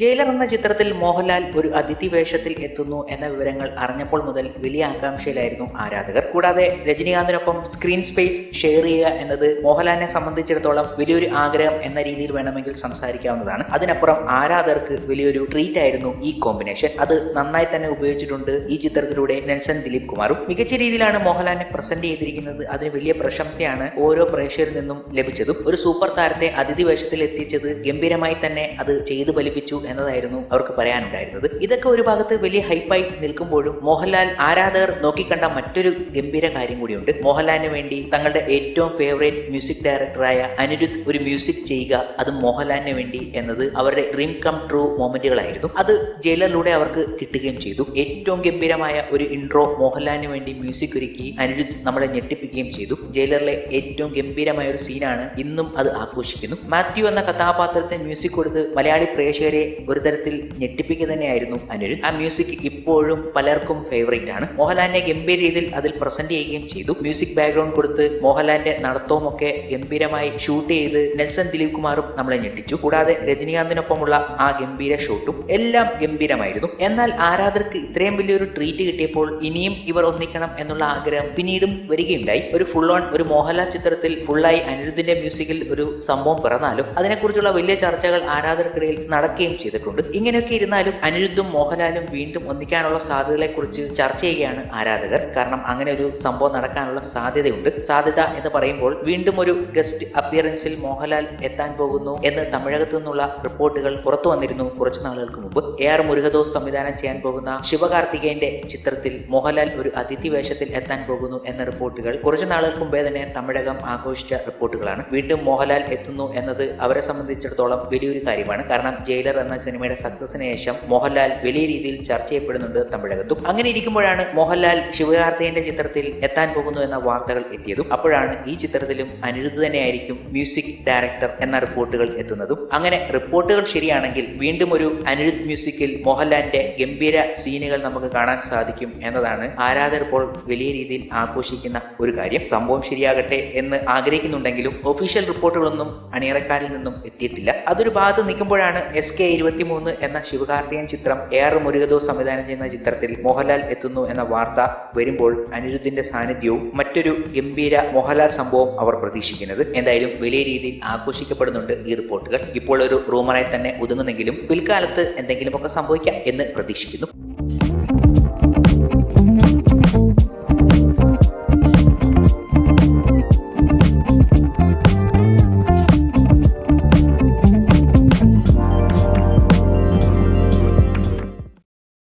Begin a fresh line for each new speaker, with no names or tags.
Jailer എന്ന ചിത്രത്തിൽ മോഹൻലാൽ ഒരു അതിഥി വേഷത്തിൽ എത്തുന്നു എന്ന വിവരങ്ങൾ അറിഞ്ഞപ്പോൾ മുതൽ വലിയ ആകാംക്ഷയിലായിരുന്നു ആരാധകർ. കൂടാതെ രജനീകാന്തിനൊപ്പം സ്ക്രീൻ സ്പേസ് ഷെയർ ചെയ്യുക എന്നത് മോഹൻലാലിനെ സംബന്ധിച്ചിടത്തോളം വലിയൊരു ആഗ്രഹം എന്ന രീതിയിൽ വേണമെങ്കിൽ സംസാരിക്കാവുന്നതാണ്. അതിനപ്പുറം ആരാധകർക്ക് വലിയൊരു ട്രീറ്റ് ആയിരുന്നു ഈ കോമ്പിനേഷൻ അത് നന്നായി തന്നെ ഉപയോഗിച്ചിട്ടുണ്ട് ഈ ചിത്രത്തിലൂടെ നെൽസൺ ദിലീപ് കുമാറും. മികച്ച രീതിയിലാണ് മോഹൻലാലിനെ പ്രസന്റ് ചെയ്തിരിക്കുന്നത്. അതിന് വലിയ പ്രശംസയാണ് ഓരോ പ്രേക്ഷകരിൽ നിന്നും ലഭിച്ചതും. ഒരു സൂപ്പർ താരത്തെ അതിഥി വേഷത്തിൽ എത്തിച്ചത് ഗംഭീരമായി തന്നെ അത് ചെയ്തു ഫലിപ്പിച്ചു. എന്നതായിരുന്നു അവർക്ക് പറയാനുണ്ടായിരുന്നത്. ഇതൊക്കെ ഒരു ഭാഗത്ത് വലിയ ഹൈപ്പായി നിൽക്കുമ്പോഴും മോഹൻലാൽ ആരാധകർ നോക്കിക്കണ്ട മറ്റൊരു ഗംഭീര കാര്യം കൂടിയുണ്ട്. മോഹൻലാലിന് വേണ്ടി തങ്ങളുടെ ഏറ്റവും ഫേവറേറ്റ് മ്യൂസിക് ഡയറക്ടറായ അനിരുദ്ധ് ഒരു മ്യൂസിക് ചെയ്യുക അത് മോഹൻലാലിന് വേണ്ടി എന്നത് അവരുടെ ഡ്രീം കം ട്രൂ മൊമെന്റുകളായിരുന്നു. അത് ജയിലറിലൂടെ അവർക്ക് കിട്ടുകയും ചെയ്തു. ഏറ്റവും ഗംഭീരമായ ഒരു ഇൻട്രോ മോഹൻലാലിന് വേണ്ടി മ്യൂസിക് ഒരുക്കി അനിരുദ്ധ് നമ്മളെ ഞെട്ടിപ്പിക്കുകയും ചെയ്തു. ജയിലറിലെ ഏറ്റവും ഗംഭീരമായ ഒരു സീനാണ് ഇന്നും അത് ആഘോഷിക്കുന്നു. മാത്യു എന്ന കഥാപാത്രത്തെ മ്യൂസിക് കൊടുത്ത് മലയാളി പ്രേക്ഷകരെ ഒരു തരത്തിൽ ഞെട്ടിപ്പിക്കുക തന്നെയായിരുന്നു അനിരുദ്ധ്. ആ മ്യൂസിക് ഇപ്പോഴും പലർക്കും ഫേവറേറ്റ് ആണ്. മോഹൻലാലിനെ ഗംഭീര രീതിയിൽ അതിൽ പ്രസന്റ് ചെയ്യുകയും ചെയ്തു. മ്യൂസിക് ബാക്ക്ഗ്രൗണ്ട് കൊടുത്ത് മോഹൻലാലിന്റെ നടത്തവും ഒക്കെ ഗംഭീരമായി ഷൂട്ട് ചെയ്ത് നെൽസൺ ദിലീപ് കുമാറും നമ്മളെ ഞെട്ടിച്ചു. കൂടാതെ രജനീകാന്തിനൊപ്പമുള്ള ആ ഗംഭീര ഷൂട്ടും എല്ലാം ഗംഭീരമായിരുന്നു. എന്നാൽ ആരാധകർക്ക് ഇത്രയും വലിയൊരു ട്രീറ്റ് കിട്ടിയപ്പോൾ ഇനിയും ഇവർ ഒന്നിക്കണം എന്നുള്ള ആഗ്രഹം പിന്നീടും വരികയുണ്ടായി. ഒരു ഫുൾ ഓൺ ഒരു മോഹൻലാൽ ചിത്രത്തിൽ ഫുള്ളായി അനിരുദ്ധിന്റെ മ്യൂസിക്കിൽ ഒരു സംഭവം പിറന്നാലും അതിനെക്കുറിച്ചുള്ള വലിയ ചർച്ചകൾ ആരാധകർക്കിടയിൽ നടക്കുകയും ചെയ്തിട്ടുണ്ട്. ഇങ്ങനെയൊക്കെ ഇരുന്നാലും അനിരുദ്ധും മോഹൻലാലും വീണ്ടും ഒന്നിക്കാനുള്ള സാധ്യതകളെക്കുറിച്ച് ചർച്ച ചെയ്യുകയാണ് ആരാധകർ. കാരണം അങ്ങനെ ഒരു സംഭവം നടക്കാനുള്ള സാധ്യതയുണ്ട്. സാധ്യത എന്ന് പറയുമ്പോൾ വീണ്ടും ഒരു ഗസ്റ്റ് അപ്പിയറൻസിൽ മോഹൻലാൽ എത്താൻ പോകുന്നു എന്ന് തമിഴകത്തു നിന്നുള്ള റിപ്പോർട്ടുകൾ പുറത്തു വന്നിരുന്നു കുറച്ചു നാളുകൾക്ക് മുമ്പ്. എ ആർ മുരുകദോസ് സംവിധാനം ചെയ്യാൻ പോകുന്ന ശിവകാർത്തികേയന്റെ ചിത്രത്തിൽ മോഹൻലാൽ ഒരു അതിഥി വേഷത്തിൽ എത്താൻ പോകുന്നു എന്ന റിപ്പോർട്ടുകൾ കുറച്ചു നാളുകൾക്ക് മുമ്പേ തന്നെ തമിഴകം ആഘോഷിച്ച റിപ്പോർട്ടുകളാണ്. വീണ്ടും മോഹൻലാൽ എത്തുന്നു എന്നത് അവരെ സംബന്ധിച്ചിടത്തോളം വലിയൊരു കാര്യമാണ്. കാരണം ജയിലർ എന്ന സിനിമയുടെ സക്സസിന് ശേഷം മോഹൻലാൽ വലിയ രീതിയിൽ ചർച്ച ചെയ്യപ്പെടുന്നുണ്ട് തമിഴകത്തും. അങ്ങനെ ഇരിക്കുമ്പോഴാണ് മോഹൻലാൽ ശിവകാർത്തികന്റെ ചിത്രത്തിൽ എത്താൻ പോകുന്നു എന്ന വാർത്തകൾ എത്തിയതും അപ്പോഴാണ് ഈ ചിത്രത്തിലും അനിരുദ്ധ തന്നെയായിരിക്കും മ്യൂസിക് ഡയറക്ടർ എന്ന റിപ്പോർട്ടുകൾ എത്തുന്നതും. അങ്ങനെ റിപ്പോർട്ടുകൾ ശരിയാണെങ്കിൽ വീണ്ടും ഒരു അനിരുദ്ധ് മ്യൂസിക്കിൽ മോഹൻലാലിന്റെ ഗംഭീര സീനുകൾ നമുക്ക് കാണാൻ സാധിക്കും എന്നതാണ് ആരാധകർ ഇപ്പോൾ വലിയ രീതിയിൽ ആഘോഷിക്കുന്ന ഒരു കാര്യം. സംഭവം ശരിയാകട്ടെ എന്ന് ആഗ്രഹിക്കുന്നുണ്ടെങ്കിലും ഒഫീഷ്യൽ റിപ്പോർട്ടുകളൊന്നും അണിയറക്കാരിൽ നിന്നും എത്തിയിട്ടില്ല. അതൊരു ഭാഗത്ത് നിൽക്കുമ്പോഴാണ് എസ് കെ ഇരുപത്തിമൂന്ന് എന്ന ശിവകാർത്തികൻ ചിത്രം എ ആർ മുരുകദോസ് സംവിധാനം ചെയ്യുന്ന ചിത്രത്തിൽ മോഹൻലാൽ എത്തുന്നു എന്ന വാർത്ത വരുമ്പോൾ അനിരുദ്ധിന്റെ സാന്നിധ്യവും മറ്റൊരു ഗംഭീര മോഹൻലാൽ സംഭവം അവർ പ്രതീക്ഷിക്കുന്നത്. എന്തായാലും വലിയ രീതിയിൽ ആഘോഷിക്കപ്പെടുന്നുണ്ട് ഈ റിപ്പോർട്ടുകൾ. ഇപ്പോൾ ഒരു റൂമറായി തന്നെ ഒതുങ്ങുന്നെങ്കിലും പിൽക്കാലത്ത് എന്തെങ്കിലുമൊക്കെ സംഭവിക്കാം എന്ന് പ്രതീക്ഷിക്കുന്നു.